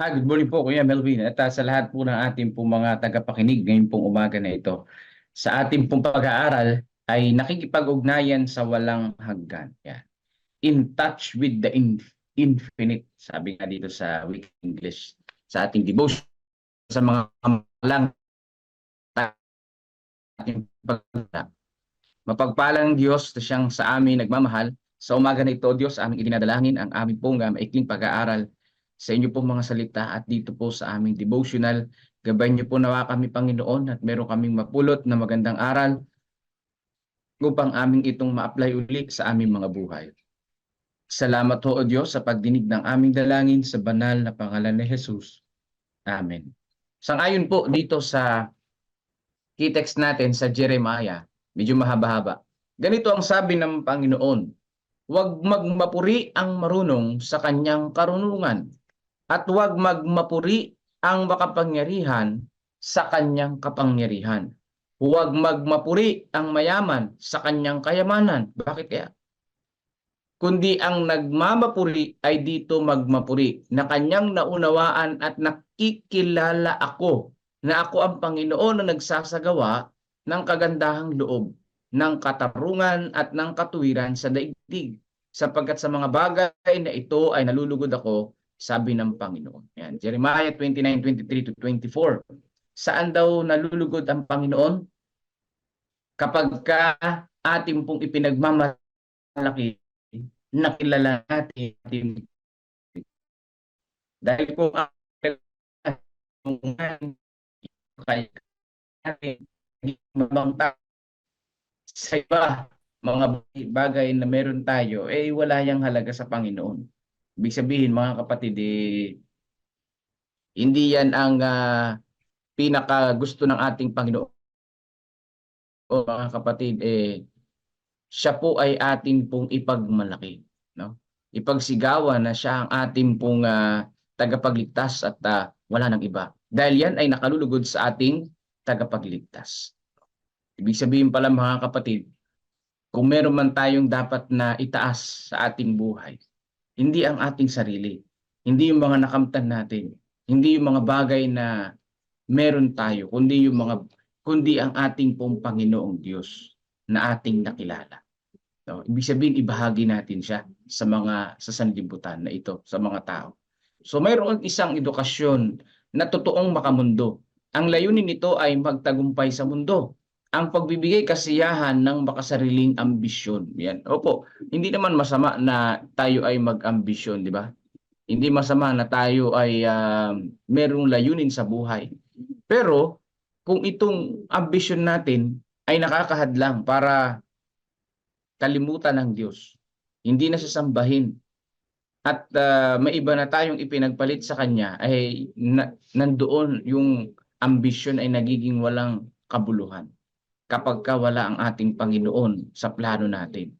Ah, good morning po Kuya Melvin at ah, sa lahat po ng ating pong mga tagapakinig ngayon pong umaga na ito. Sa ating pong pag-aaral ay nakikipag-ugnayan sa walang hanggan. Yan. In touch with the in- infinite. Sabi nga dito sa weak English sa ating devotion sa mga lang ating pag Mapagpalang Diyos na siyang sa amin nagmamahal. Sa umaga na ito, Diyos, aming idinadalangin ang aming pong maikling pag-aaral sa inyo pong mga salita at dito po sa aming devotional. Gabayan niyo po nawa kami, Panginoon, at meron kaming mapulot na magandang aral upang aming itong ma-apply uli sa aming mga buhay. Salamat ho, O Diyos, sa pagdinig ng aming dalangin sa banal na pangalan ni Jesus. Amen. Sangayon po dito sa key text natin sa Jeremiah, medyo mahaba-haba. Ganito ang sabi ng Panginoon, Huwag magmapuri ang marunong sa kanyang karunungan at huwag magmapuri ang makapangyarihan sa kanyang kapangyarihan. Huwag magmapuri ang mayaman sa kanyang kayamanan. Bakit kaya? Kundi ang nagmamapuri ay dito magmapuri na kanyang naunawaan at nakikilala ako na ako ang Panginoon na nagsasagawa ng kagandahang loob, ng katarungan at ng katuwiran sa daigdig. Sapagkat sa mga bagay na ito ay nalulugod ako sabi ng Panginoon. Yan, Jeremiah 29:23 to 24. Saan daw nalulugod ang Panginoon? Kapag ka ating pong ipinagmamalaki, nakilala natin ating dahil kung ang kay natin mabang sa iba mga bagay na meron tayo eh wala yang halaga sa Panginoon. Ibig sabihin mga kapatid, eh, hindi yan ang uh, pinaka gusto ng ating Panginoon. O mga kapatid, eh, siya po ay ating pong ipagmalaki. No? Ipagsigawan na siya ang ating pong uh, tagapagligtas at uh, wala nang iba. Dahil yan ay nakalulugod sa ating tagapagligtas. Ibig sabihin pala mga kapatid, kung meron man tayong dapat na itaas sa ating buhay, hindi ang ating sarili, hindi yung mga nakamtan natin, hindi yung mga bagay na meron tayo, kundi yung mga kundi ang ating pong Panginoong Diyos na ating nakilala. So, ibig sabihin ibahagi natin siya sa mga sa sanlibutan na ito, sa mga tao. So mayroon isang edukasyon na totoong makamundo. Ang layunin nito ay magtagumpay sa mundo ang pagbibigay kasiyahan ng makasariling ambisyon. Yan. Opo, hindi naman masama na tayo ay mag-ambisyon, di ba? Hindi masama na tayo ay uh, merong layunin sa buhay. Pero kung itong ambisyon natin ay nakakahadlang para kalimutan ng Diyos, hindi na sasambahin, at uh, may iba na tayong ipinagpalit sa Kanya, ay na, nandoon yung ambisyon ay nagiging walang kabuluhan kapag ka wala ang ating Panginoon sa plano natin.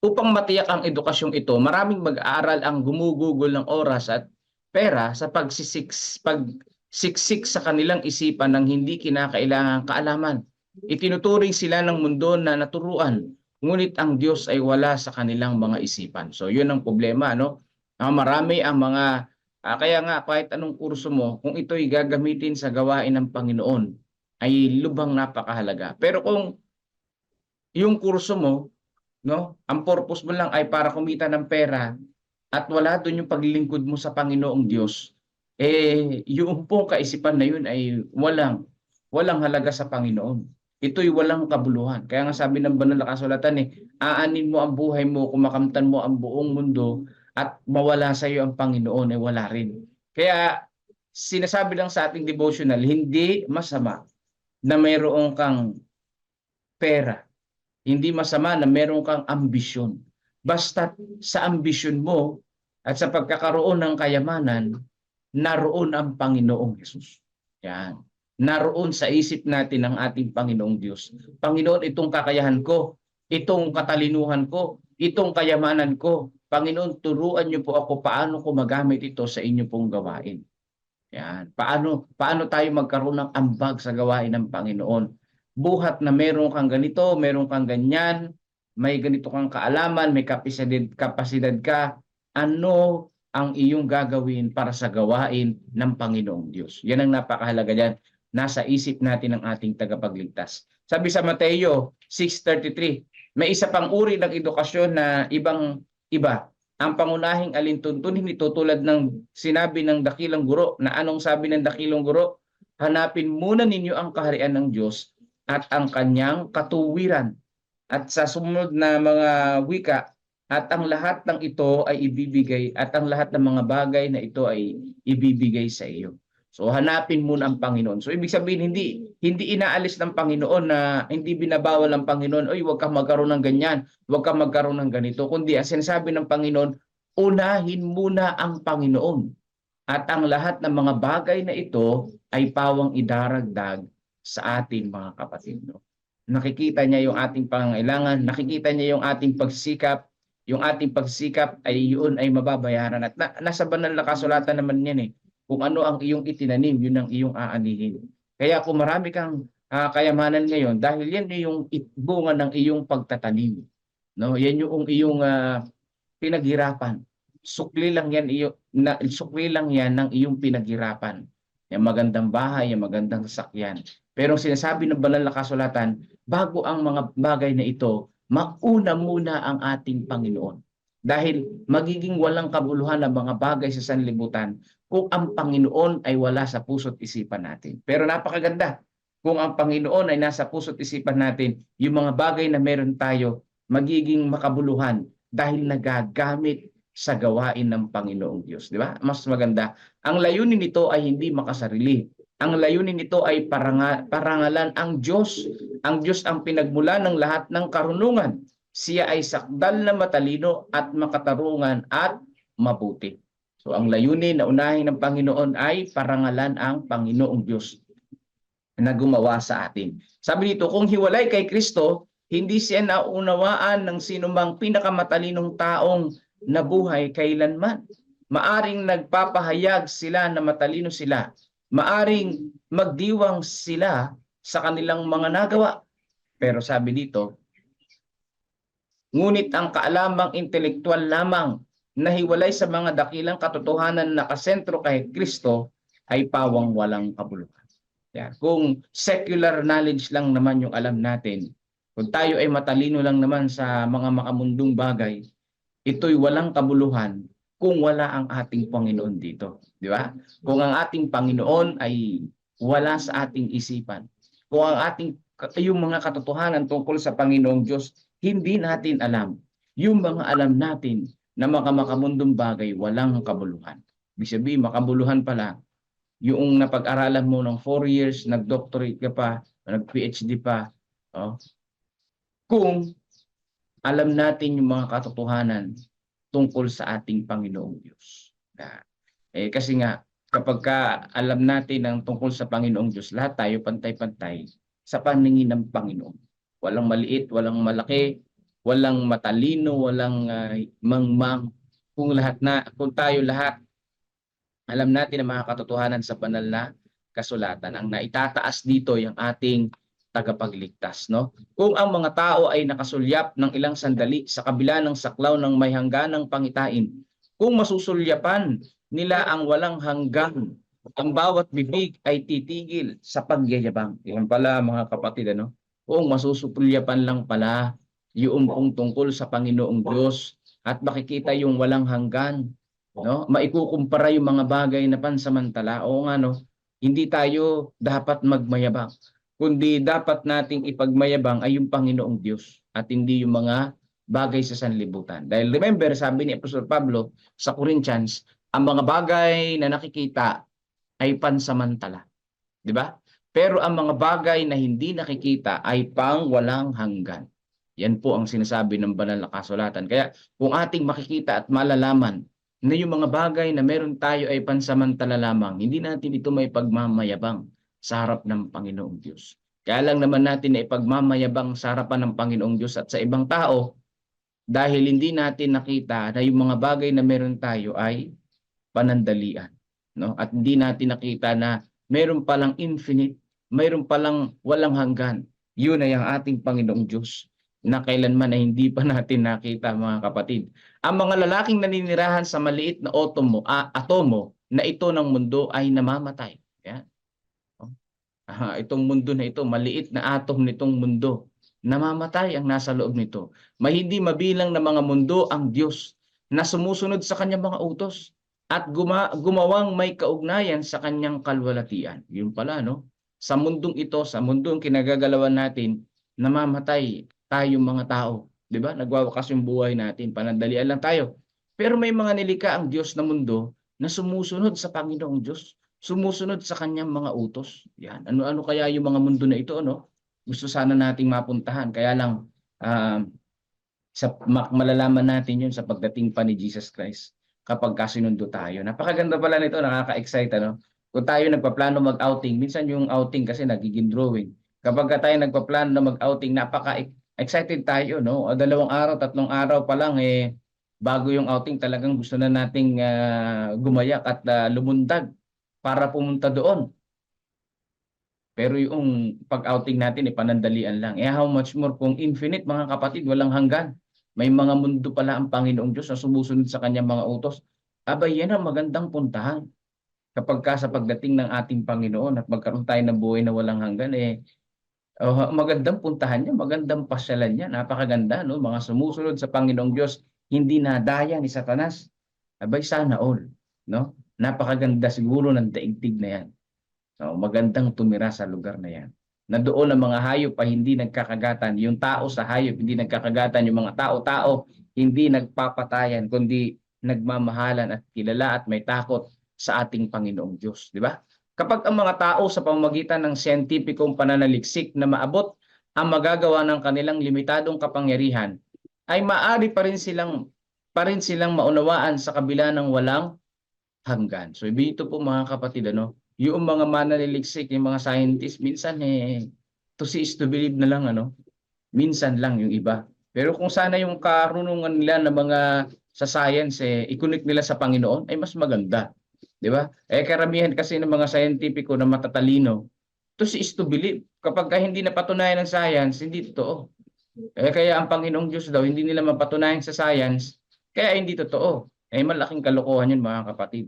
Upang matiyak ang edukasyong ito, maraming mag-aaral ang gumugugol ng oras at pera sa pagsisiks, pagsiksik sa kanilang isipan ng hindi kinakailangang kaalaman. Itinuturing sila ng mundo na naturuan, ngunit ang Diyos ay wala sa kanilang mga isipan. So yun ang problema, no? Uh, marami ang mga, uh, kaya nga kahit anong kurso mo, kung ito'y gagamitin sa gawain ng Panginoon, ay lubhang napakahalaga. Pero kung yung kurso mo, no, ang purpose mo lang ay para kumita ng pera at wala doon yung paglilingkod mo sa Panginoong Diyos, eh yung pong kaisipan na yun ay walang walang halaga sa Panginoon. Ito'y walang kabuluhan. Kaya nga sabi ng banal na kasulatan eh, aanin mo ang buhay mo, kumakamtan mo ang buong mundo at mawala sa iyo ang Panginoon ay eh, wala rin. Kaya sinasabi lang sa ating devotional, hindi masama na mayroong kang pera. Hindi masama na mayroong kang ambisyon. Basta sa ambisyon mo at sa pagkakaroon ng kayamanan, naroon ang Panginoong Yesus. Yan. Naroon sa isip natin ang ating Panginoong Diyos. Panginoon, itong kakayahan ko, itong katalinuhan ko, itong kayamanan ko. Panginoon, turuan niyo po ako paano ko magamit ito sa inyo pong gawain. Yan. Paano paano tayo magkaroon ng ambag sa gawain ng Panginoon? Buhat na meron kang ganito, meron kang ganyan, may ganito kang kaalaman, may kapasidad, kapasidad ka, ano ang iyong gagawin para sa gawain ng Panginoong Diyos. Yan ang napakahalaga diyan. Nasa isip natin ng ating tagapagligtas. Sabi sa Mateo 6.33, may isa pang uri ng edukasyon na ibang iba. Ang pangunahing alintuntunin nito tulad ng sinabi ng dakilang guro na anong sabi ng dakilang guro? Hanapin muna ninyo ang kaharian ng Diyos at ang kanyang katuwiran. At sa sumunod na mga wika, at ang lahat ng ito ay ibibigay at ang lahat ng mga bagay na ito ay ibibigay sa iyo. So hanapin muna ang Panginoon. So ibig sabihin hindi hindi inaalis ng Panginoon na hindi binabawal ng Panginoon, oy huwag kang magkaroon ng ganyan, huwag kang magkaroon ng ganito, kundi ang sinasabi ng Panginoon, unahin muna ang Panginoon. At ang lahat ng mga bagay na ito ay pawang idaragdag sa ating mga kapatid. No? Nakikita niya yung ating pangangailangan, nakikita niya yung ating pagsikap, yung ating pagsikap ay yun ay mababayaran. At na, nasa banal na kasulatan naman yan eh. Kung ano ang iyong itinanim, yun ang iyong aanihin. Kaya kung marami kang uh, kayamanan ngayon, dahil yan yung bunga ng iyong pagtatanim. No? Yan yung iyong uh, pinaghirapan. Sukli lang yan iyo na, sukli lang yan ng iyong pinaghirapan. Yung magandang bahay, yung magandang sasakyan. Pero sinasabi ng banal na kasulatan, bago ang mga bagay na ito, mauna muna ang ating Panginoon. Dahil magiging walang kabuluhan ang mga bagay sa sanlibutan kung ang Panginoon ay wala sa puso't isipan natin. Pero napakaganda, kung ang Panginoon ay nasa puso't isipan natin, yung mga bagay na meron tayo, magiging makabuluhan dahil nagagamit sa gawain ng Panginoong Diyos. Di ba? Mas maganda. Ang layunin nito ay hindi makasarili. Ang layunin nito ay paranga, parangalan ang Diyos. Ang Diyos ang pinagmula ng lahat ng karunungan. Siya ay sakdal na matalino at makatarungan at mabuti. So ang layunin na unahin ng Panginoon ay parangalan ang Panginoong Diyos na gumawa sa atin. Sabi dito, kung hiwalay kay Kristo, hindi siya naunawaan ng sinumang pinakamatalinong taong nabuhay kailanman. Maaring nagpapahayag sila na matalino sila maaring magdiwang sila sa kanilang mga nagawa. Pero sabi dito, ngunit ang kaalamang intelektual lamang na hiwalay sa mga dakilang katotohanan na kasentro kay Kristo ay pawang walang kabuluhan. Yeah. Kung secular knowledge lang naman yung alam natin, kung tayo ay matalino lang naman sa mga makamundong bagay, ito'y walang kabuluhan kung wala ang ating Panginoon dito. Di ba? Kung ang ating Panginoon ay wala sa ating isipan, kung ang ating yung mga katotohanan tungkol sa Panginoong Diyos, hindi natin alam. Yung mga alam natin na mga makamundong bagay, walang kabuluhan. Ibig sabihin, makabuluhan pala, yung napag-aralan mo ng 4 years, nag-doctorate ka pa, nag-PhD pa, oh, kung alam natin yung mga katotohanan tungkol sa ating Panginoong Diyos. Eh, kasi nga, kapag ka alam natin ang tungkol sa Panginoong Diyos, lahat tayo pantay-pantay sa paningin ng Panginoon. Walang maliit, walang malaki, walang matalino, walang uh, mangmang. Kung lahat na, kung tayo lahat, alam natin ang mga katotohanan sa banal na kasulatan. Ang naitataas dito yung ating tagapagligtas. No? Kung ang mga tao ay nakasulyap ng ilang sandali sa kabila ng saklaw ng may hangganang pangitain, kung masusulyapan nila ang walang hanggan, ang bawat bibig ay titigil sa pagyayabang. Yan pala mga kapatid, ano? Kung masusulyapan lang pala yung kung tungkol sa Panginoong Diyos at makikita yung walang hanggan, no? Maikukumpara yung mga bagay na pansamantala. O nga, no? Hindi tayo dapat magmayabang kundi dapat nating ipagmayabang ay yung Panginoong Diyos at hindi yung mga bagay sa sanlibutan. Dahil remember, sabi ni Apostol Pablo sa Corinthians, ang mga bagay na nakikita ay pansamantala. Di ba? Pero ang mga bagay na hindi nakikita ay pang walang hanggan. Yan po ang sinasabi ng banal na kasulatan. Kaya kung ating makikita at malalaman na yung mga bagay na meron tayo ay pansamantala lamang, hindi natin ito may pagmamayabang sa harap ng Panginoong Diyos. Kaya lang naman natin na ipagmamayabang sa harapan ng Panginoong Diyos at sa ibang tao dahil hindi natin nakita na yung mga bagay na meron tayo ay panandalian. No? At hindi natin nakita na meron palang infinite, meron palang walang hanggan. Yun ay ang ating Panginoong Diyos na kailanman ay hindi pa natin nakita mga kapatid. Ang mga lalaking naninirahan sa maliit na atomo, ah, atomo na ito ng mundo ay namamatay. Yan. Oh. Aha, itong mundo na ito, maliit na atom nitong mundo, namamatay ang nasa loob nito. May hindi mabilang na mga mundo ang Diyos na sumusunod sa kanyang mga utos at guma- gumawang may kaugnayan sa kanyang kalwalatian. Yun pala, no? Sa mundong ito, sa mundong kinagagalawan natin, namamatay tayong mga tao. 'Di ba? Nagwawakas yung buhay natin, panandalian lang tayo. Pero may mga nilikha ang Diyos na mundo na sumusunod sa Panginoong Diyos, sumusunod sa kanyang mga utos. Yan. Ano-ano kaya yung mga mundo na ito, no? Gusto sana nating mapuntahan. Kaya lang ah, sa ma- malalaman natin yun sa pagdating pa ni Jesus Christ kapag kasinundo tayo. Napakaganda pala nito, nakaka-excite ano. Kung tayo nagpaplano mag-outing, minsan yung outing kasi nagiging drawing. Kapag ka tayo nagpaplano na mag-outing, napaka-excited tayo, no? Dalawang araw, tatlong araw pa lang eh bago yung outing, talagang gusto na nating ah, gumayak at ah, lumundag para pumunta doon. Pero yung pag-outing natin, eh, panandalian lang. Eh how much more kung infinite, mga kapatid, walang hanggan. May mga mundo pala ang Panginoong Diyos na sumusunod sa kanyang mga utos. Abay, yan ang magandang puntahan. Kapag ka sa pagdating ng ating Panginoon at magkaroon tayo ng buhay na walang hanggan, eh, oh, magandang puntahan niya, magandang pasyalan niya, napakaganda, no? Mga sumusunod sa Panginoong Diyos, hindi nadaya ni Satanas. Abay, sana all, no? Napakaganda siguro ng daigdig na yan. No, magandang tumira sa lugar na yan. Na doon ang mga hayop ay hindi nagkakagatan. Yung tao sa hayop hindi nagkakagatan. Yung mga tao-tao hindi nagpapatayan, kundi nagmamahalan at kilala at may takot sa ating Panginoong Diyos. Di ba? Kapag ang mga tao sa pamamagitan ng siyentipikong pananaliksik na maabot ang magagawa ng kanilang limitadong kapangyarihan, ay maari pa rin silang pa rin silang maunawaan sa kabila ng walang hanggan. So ito po mga kapatid, ano, yung mga mananaliksik, yung mga scientist, minsan eh, to see is to believe na lang, ano, minsan lang yung iba. Pero kung sana yung karunungan nila ng mga sa science, eh, i-connect nila sa Panginoon, ay mas maganda. Di ba? Eh, karamihan kasi ng mga scientifico na matatalino, to see is to believe. Kapag ka hindi napatunayan ng science, hindi totoo. Eh, kaya ang Panginoong Diyos daw, hindi nila mapatunayan sa science, kaya hindi totoo. Eh, malaking kalokohan yun mga kapatid.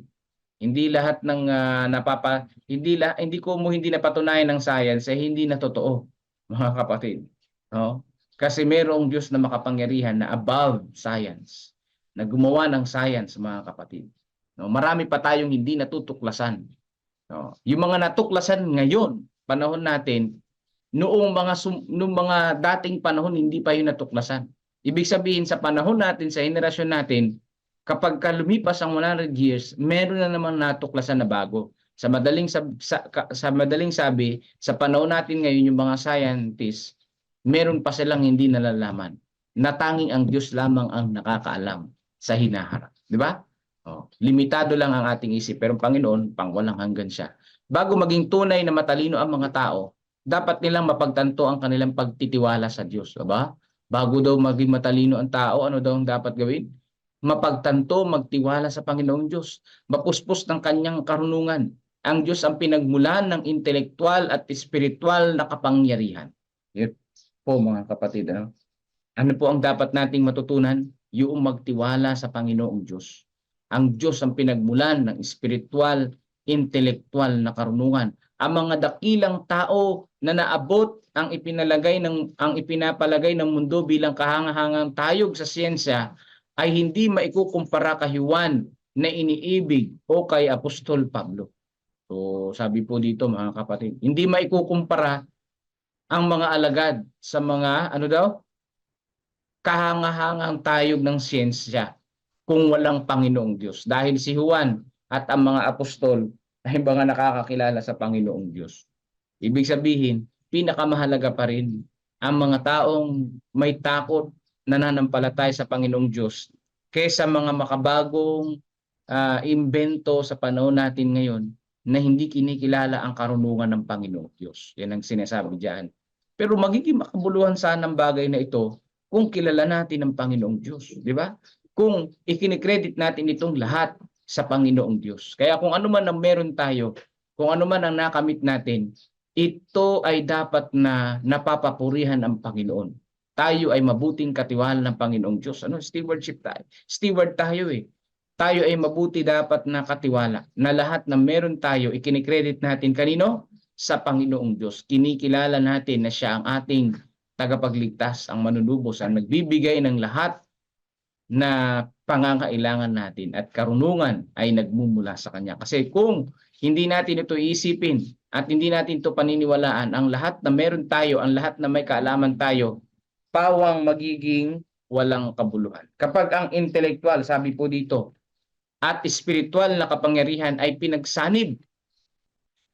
Hindi lahat ng ah, napapa hindi la, hindi ko mo hindi napatunayan ng science eh hindi na totoo, mga kapatid. No? Kasi mayroong Diyos na makapangyarihan na above science, na gumawa ng science, mga kapatid. No? Marami pa tayong hindi natutuklasan. No? Yung mga natuklasan ngayon, panahon natin, noong mga noong mga dating panahon hindi pa yun natuklasan. Ibig sabihin sa panahon natin, sa henerasyon natin, kapag ka lumipas ang 100 years, meron na naman natuklasan na bago. Sa madaling sab- sa, ka- sa madaling sabi, sa panahon natin ngayon yung mga scientists, meron pa silang hindi nalalaman. Natanging ang Diyos lamang ang nakakaalam sa hinaharap, di ba? Oh, limitado lang ang ating isip, pero ang Panginoon pang walang hanggan siya. Bago maging tunay na matalino ang mga tao, dapat nilang mapagtanto ang kanilang pagtitiwala sa Diyos, di ba? Bago daw maging matalino ang tao, ano daw ang dapat gawin? mapagtanto, magtiwala sa Panginoong Diyos, mapuspos ng kanyang karunungan. Ang Diyos ang pinagmulan ng intelektual at espiritual na kapangyarihan. Yun po mga kapatid. Ano? ano po ang dapat nating matutunan? Yung magtiwala sa Panginoong Diyos. Ang Diyos ang pinagmulan ng espiritual, intelektual na karunungan. Ang mga dakilang tao na naabot ang ipinalagay ng ang ipinapalagay ng mundo bilang kahangahangang tayog sa siyensya ay hindi maikukumpara kay Juan na iniibig o kay Apostol Pablo. So sabi po dito mga kapatid, hindi maikukumpara ang mga alagad sa mga ano daw kahangahangang tayog ng siyensya kung walang Panginoong Diyos. Dahil si Juan at ang mga apostol ay mga nakakakilala sa Panginoong Diyos. Ibig sabihin, pinakamahalaga pa rin ang mga taong may takot nananampalataya sa Panginoong Diyos kaysa mga makabagong ah, imbento sa panahon natin ngayon na hindi kinikilala ang karunungan ng Panginoong Diyos. Yan ang sinasabi diyan. Pero magiging makabuluhan sana ang bagay na ito kung kilala natin ang Panginoong Diyos, di ba? Kung ikinikredit natin itong lahat sa Panginoong Diyos. Kaya kung ano man ang meron tayo, kung ano man ang nakamit natin, ito ay dapat na napapapurihan ang Panginoon. tayo ay mabuting katiwala ng Panginoong Diyos. Ano? Stewardship tayo. Steward tayo eh. Tayo ay mabuti dapat na katiwala na lahat na meron tayo, ikinikredit natin kanino? Sa Panginoong Diyos. Kinikilala natin na siya ang ating tagapagligtas, ang manunubos, ang nagbibigay ng lahat na pangangailangan natin at karunungan ay nagmumula sa Kanya. Kasi kung hindi natin ito iisipin at hindi natin ito paniniwalaan, ang lahat na meron tayo, ang lahat na may kaalaman tayo, pawang magiging walang kabuluhan. Kapag ang intelektual, sabi po dito, at spiritual na kapangyarihan ay pinagsanib,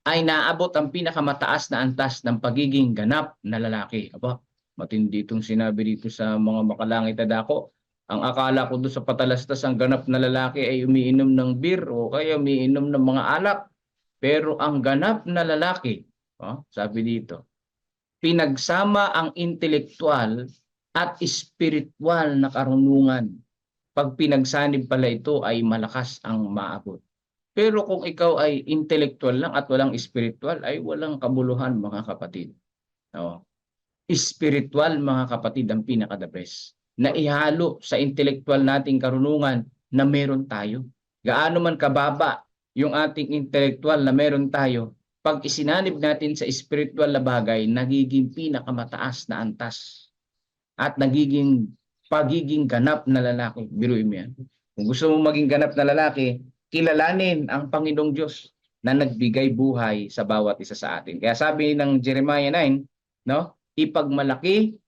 ay naabot ang pinakamataas na antas ng pagiging ganap na lalaki. Aba, matindi itong sinabi dito sa mga makalangit na dako. Ang akala ko doon sa patalastas ang ganap na lalaki ay umiinom ng beer o kaya umiinom ng mga alak. Pero ang ganap na lalaki, oh, sabi dito, pinagsama ang intelektual at spiritual na karunungan. Pag pinagsanib pala ito ay malakas ang maabot. Pero kung ikaw ay intellectual lang at walang spiritual, ay walang kabuluhan mga kapatid. No? Spiritual mga kapatid ang pinaka-the best. Na ihalo sa intellectual nating karunungan na meron tayo. Gaano man kababa yung ating intellectual na meron tayo, pag isinanib natin sa spiritual na bagay, nagiging pinakamataas na antas. At nagiging pagiging ganap na lalaki. Biruin mo yan. Kung gusto mo maging ganap na lalaki, kilalanin ang Panginoong Diyos na nagbigay buhay sa bawat isa sa atin. Kaya sabi ng Jeremiah 9, no? Ipagmalaki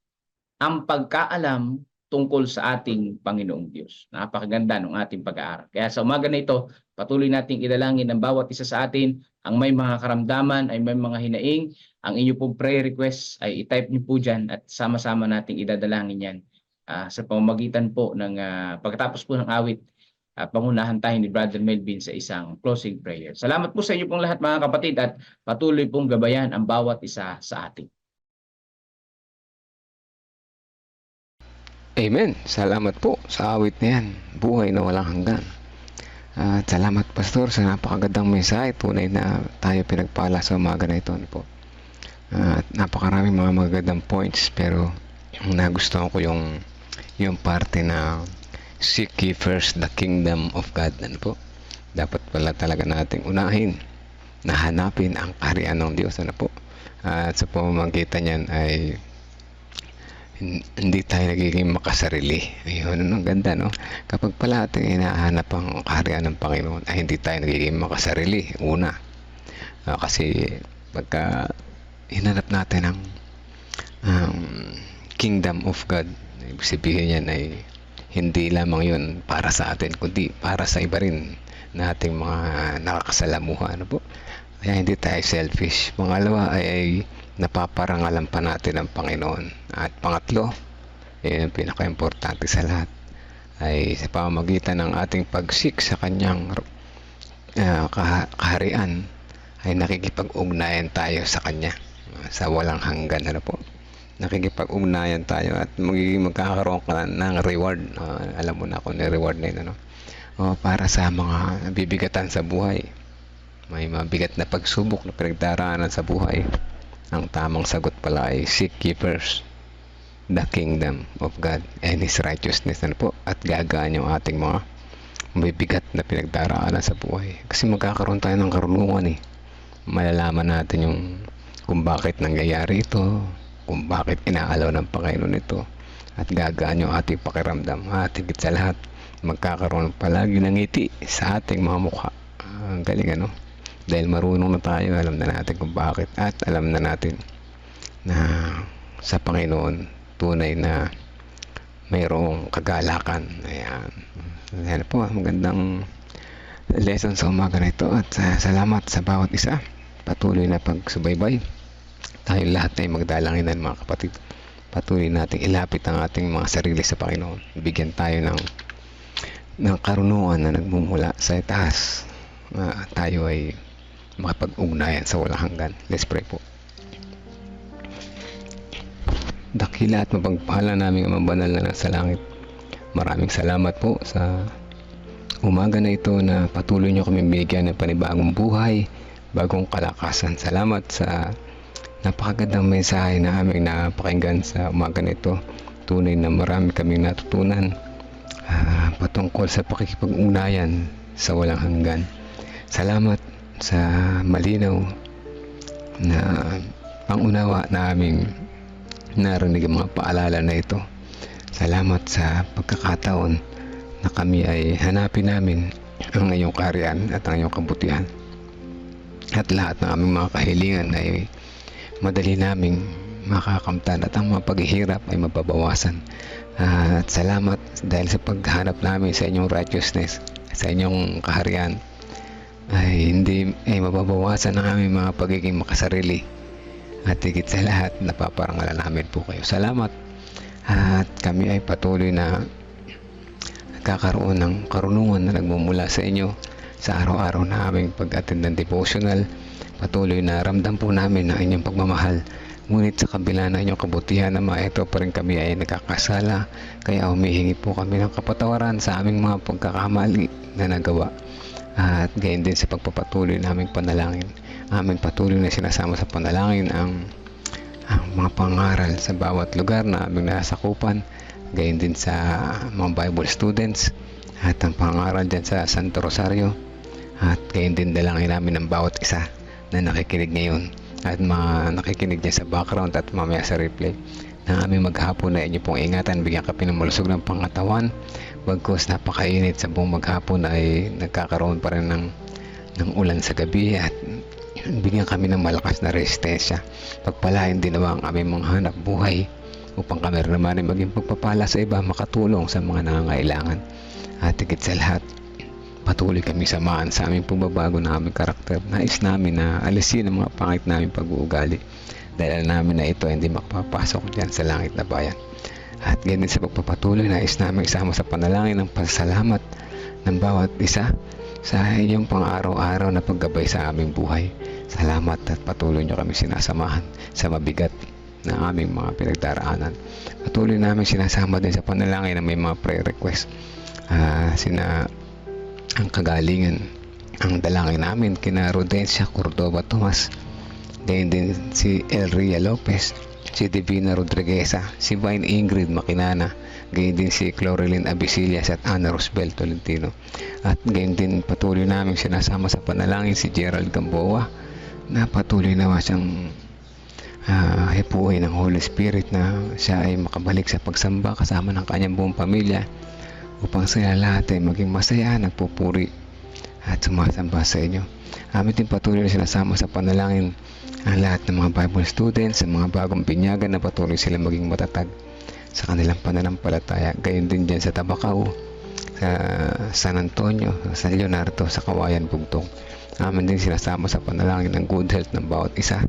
ang pagkaalam tungkol sa ating Panginoong Diyos. Napakaganda ng ating pag-aaral. Kaya sa umaga na ito, patuloy nating idalangin ng bawat isa sa atin ang may mga karamdaman, ay may mga hinaing, ang inyo pong prayer request ay i-type niyo po dyan at sama-sama nating idadalangin yan ah, sa pamamagitan po ng ah, pagkatapos po ng awit uh, pangunahan tayo ni Brother Melvin sa isang closing prayer. Salamat po sa inyo pong lahat mga kapatid at patuloy pong gabayan ang bawat isa sa atin. Amen. Salamat po sa awit na yan. Buhay na walang hanggan. At salamat Pastor sa napakagandang mensahe. Tunay na tayo pinagpala sa umaga na ito. Ano po. At napakaraming mga magagandang points pero yung nagustuhan ko yung yung parte na seek ye first the kingdom of God. Ano po. Dapat pala talaga nating unahin na hanapin ang kaharian ng Diyos. Ano po. At sa pamamagitan niyan ay hindi tayo nagiging makasarili. Ayun, ang ganda, no? Kapag pala ating hinahanap ang kaharian ng Panginoon, ay hindi tayo nagiging makasarili. Una, Ah, kasi pagka hinanap natin ang um, kingdom of God, ibig sabihin yan ay hindi lamang yun para sa atin, kundi para sa iba rin na ating mga nakakasalamuha. Ano po? Kaya hindi tayo selfish. Pangalawa ay, ay napaparangalan pa natin ang Panginoon. At pangatlo, yun ang pinaka-importante sa lahat, ay sa pamamagitan ng ating pagsik sa kanyang kaha- kaharian, ay nakikipag-ugnayan tayo sa kanya ah, sa walang hanggan. Ano po? Nakikipag-ugnayan tayo at magiging magkakaroon ka ng reward. Ah, alam mo na kung yung reward na yun. Ano? O, para sa mga bibigatan sa buhay. May mabigat na pagsubok na pinagdaraanan sa buhay. Ang tamang sagot pala ay seek ye first the kingdom of God and His righteousness. Ano po? At gagaan yung ating mga mabibigat na pinagdaraanan sa buhay. Kasi magkakaroon tayo ng karunungan eh. Malalaman natin yung kung bakit nangyayari ito kung bakit inaalaw ng Panginoon ito. At gagaan yung ating pakiramdam. At higit sa lahat magkakaroon palagi ng ngiti sa ating mga mukha. Ah, ang galing ano dahil marunong na tayo alam na natin kung bakit at alam na natin na sa Panginoon tunay na mayroong kagalakan. Ayan. Ayan po magandang lesson sa umaga na ito at sa- salamat sa bawat isa. Patuloy na pagsubaybay. Tayo lahat ay magdalanginan mga kapatid. Patuloy nating ilapit ang ating mga sarili sa Panginoon. Bigyan tayo ng ng karunungan na nagmumula sa itaas. Na tayo ay makapag-ugnayan sa walang hanggan. Let's pray po. Dakila at mapagpahala namin ang banal na nasa langit. Maraming salamat po sa umaga na ito na patuloy nyo kami bigyan ng panibagong buhay, bagong kalakasan. Salamat sa napakagandang mensahe na aming napakinggan sa umaga na ito tunay na marami kaming natutunan ah, patungkol sa pakikipag-ugnayan sa walang hanggan. Salamat sa malinaw na pangunawa na aming narinig ang mga paalala na ito. Salamat sa pagkakataon na kami ay hanapin namin ang iyong kaharian at ang iyong kabutihan. At lahat ng aming mga kahilingan ay madali naming makakamtan at ang mga paghihirap ay mababawasan. At salamat dahil sa paghanap namin sa inyong righteousness, sa inyong kaharian ay hindi ay mababawasan ang aming mga pagiging makasarili. At higit sa lahat napaparangalan namin po kayo. Salamat. At kami ay patuloy na nagkakaroon ng karunungan na nagmumula sa inyo sa araw-araw na aming pag-attend ng devotional. Patuloy na ramdam po namin ang inyong pagmamahal. Ngunit sa kabila ng inyong kabutihan na ito pa rin kami ay nagkakasala. Kaya humihingi po kami ng kapatawaran sa aming mga pagkakamali na nagawa at gayon din sa pagpapatuloy naming panalangin. Aming patuloy na sinasama sa panalangin ang ang mga pangaral sa bawat lugar na aming nasakupan gayon din sa mga Bible students at ang pangaral dyan sa Santo Rosario. At gayon din dalangin namin ng bawat isa na nakikinig ngayon at mga nakikinig dyan sa background at mamaya sa replay. Na aming maghapon na inyo pong ingatan bigyan ka pinamulusog ng pangatawan bagkos napakainit. Sa buong maghapon ay nagkakaroon pa rin ng, ng ulan sa gabi at bigyan kami ng malakas na resistensya. Pagpalain din naman aming mga hanap buhay upang kami naman ay maging pagpapala sa iba makatulong sa mga nangangailangan. At higit sa lahat patuloy kami samahan sa aming pagbabago ng aming karakter. Nais namin na alisin ang mga pangit namin pag-uugali. Dahil alam namin na ito hindi makapapasok dyan sa langit na bayan at ganyan sa pagpapatuloy nais namin isama sa panalangin ng pasalamat ng bawat isa sa inyong pang-araw-araw na paggabay sa aming buhay. Salamat at patuloy nyo kami sinasamahan sa mabigat na aming mga pinagdaraanan. Patuloy namin sinasama din sa panalangin na may mga prayer request. Ah, sina ang kagalingan ang dalangin namin kina Rodencia Cordova Tomas Gayon din si Elria Lopez si Divina Rodrigueza si Vine Ingrid Makinana gayon din si Cloreline Abisillas at Ana Rosbel Tolentino at gayon din patuloy namin sinasama sa panalangin si Gerald Gamboa na patuloy naman siyang ah, hipuin ng Holy Spirit na siya ay makabalik sa pagsamba kasama ng kanyang buong pamilya upang sila lahat ay maging masaya, nagpupuri at sumasamba sa inyo. Amin din patuloy na sinasama sa panalangin ang lahat ng mga Bible students, sa mga bagong binyagan na patuloy sila maging matatag sa kanilang pananampalataya. Gayon din dyan sa Tabacao, sa San Antonio, sa Leonardo, sa Kawayan, Bugtong. Amin din sinasama sa panalangin ng good health ng bawat isa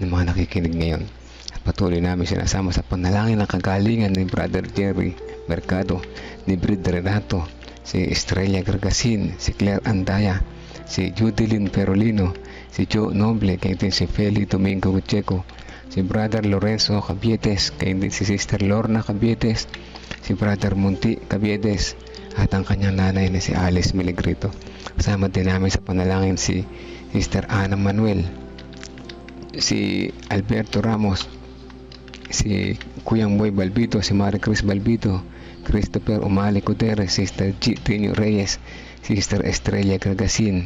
ng mga nakikinig ngayon. At patuloy namin sinasama sa panalangin ng kagalingan ni Brother Jerry Mercado, ni Brid Renato, si Estrella Gargasin, si Claire Andaya, si Judilyn Perolino, si Joe Noble, kaya din si Feli Domingo Gutcheco, si Brother Lorenzo Cabietes, kaya din si Sister Lorna Cabietes, si Brother Munti Cabietes, at ang kanyang nanay na si Alice Miligrito. Kasama din namin sa panalangin si Sister Ana Manuel, si Alberto Ramos, si Kuyang Boy Balbito, si Marie Chris Balbito, Christopher Umali Cudere, Sister G. Reyes, Sister Estrella Gragasin,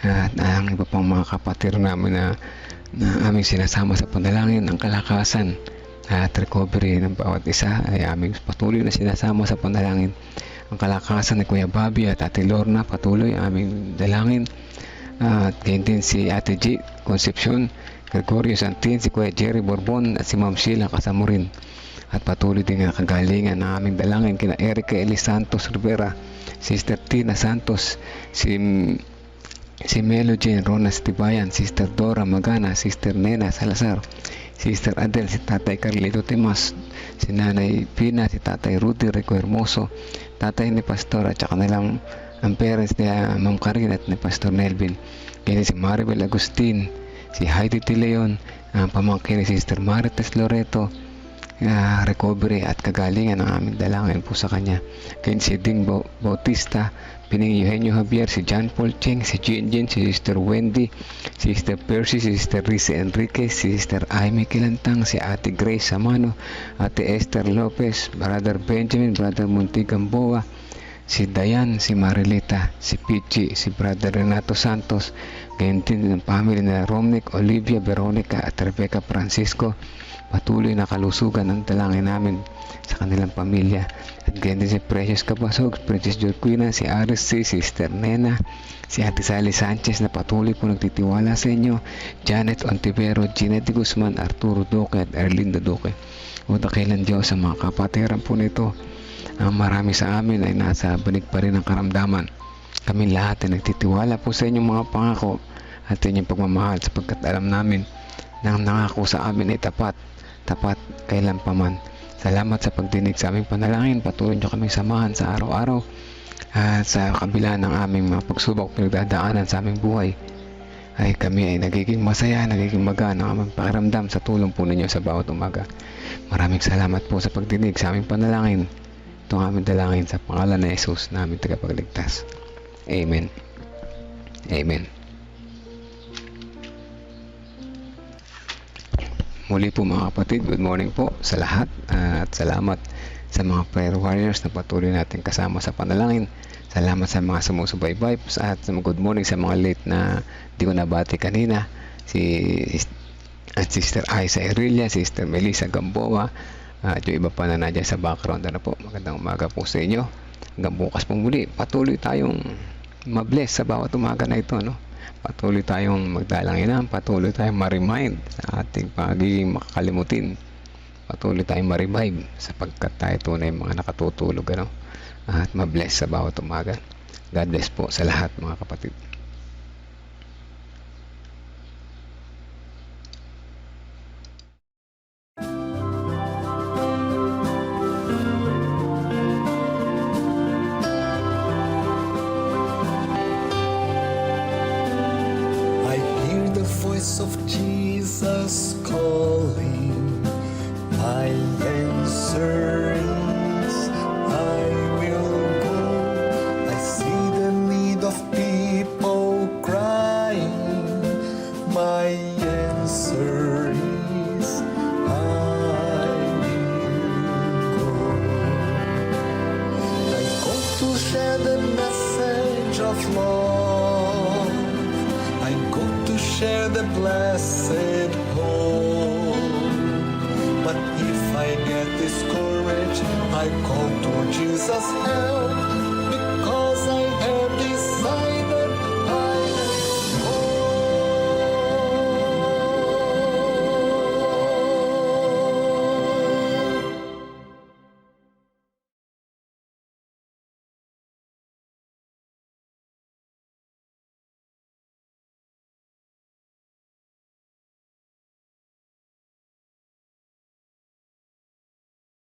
at ang iba pang mga kapatid namin na, na aming sinasama sa panalangin ang kalakasan at recovery ng bawat isa ay aming patuloy na sinasama sa panalangin. Ang kalakasan ni Kuya Bobby at Ate Lorna patuloy aming dalangin. At gayon din si Ate G. Concepcion Gregorio Santin, si Kuya Jerry Borbon at si Ma'am Sheila kasamo rin at patuloy din ang kagalingan ng aming dalangin kina Erica Eli Santos Rivera Sister Tina Santos si si Melo Jane Rona Stibayan Sister Dora Magana Sister Nena Salazar Sister Adel si Tatay Carlito Timas si Nanay Pina si Tatay Rudy Rico Hermoso Tatay ni Pastor at saka nilang ang parents ni ah, Ma'am Karin at ni Pastor Nelvin. Kaya si Maribel Agustin si Heidi Tileon ang pamangkin ni Sister Marites Loreto ah, recovery at kagalingan ang aming dalangin po sa kanya. Kay si Ding Bau- Bautista, Pining Eugenio Javier, si John Paul Cheng, si Jinjin, si Sister Wendy, si Sister Percy, si Sister Rice Enriquez, si Sister Aimee Kilantang, si Ate Grace Samano, Ate Esther Lopez, Brother Benjamin, Brother Munti Gamboa, si Dayan, si Marilita, si Pichi, si Brother Renato Santos, gayon din ng family na Romnick, Olivia, Veronica at Rebecca Francisco. Patuloy na kalusugan ang dalangin namin sa kanilang pamilya. At gayon din si Precious Kapasog, Princess Jorquina, si Aris C, si Sister Nena, si Ate Sally Sanchez na patuloy po nagtitiwala sa inyo, Janet Ontivero, Ginette Guzman, Arturo Duque at Erlinda Duque. O dakilan Diyos sa mga kapatiran po nito ang marami sa amin ay nasa banig pa rin ang karamdaman. Kami lahat ay nagtitiwala po sa inyong mga pangako at inyong pagmamahal sapagkat alam namin na ang nangako sa amin ay tapat, tapat kailan pa man. Salamat sa pagdinig sa aming panalangin. Patuloy niyo kami samahan sa araw-araw at sa kabila ng aming mga pagsubok pinagdadaanan sa aming buhay ay kami ay nagiging masaya, nagiging magaan ang aming pakiramdam sa tulong po ninyo sa bawat umaga. Maraming salamat po sa pagdinig sa aming panalangin. Ito ang aming dalangin sa pangalan na Jesus na aming tagapagligtas. Amen. Amen. Muli po mga kapatid, good morning po sa lahat at salamat sa mga prayer warriors na patuloy natin kasama sa panalangin. Salamat sa mga sumusubaybay at good morning sa mga late na di ko nabati kanina. Si at Sister Isa Erilia, Sister Melissa Gamboa, at yung iba pa na nandiyan sa background. Ano po, magandang umaga po sa inyo. Hanggang bukas pong muli, patuloy tayong mabless sa bawat umaga na ito. No? Patuloy tayong magdalanginan, patuloy tayong ma-remind sa ating pagiging makakalimutin. Patuloy tayong ma-revive sapagkat tayo tunay mga nakatutulog. Ano? At mabless sa bawat umaga. God bless po sa lahat mga kapatid. I call to Jesus' help.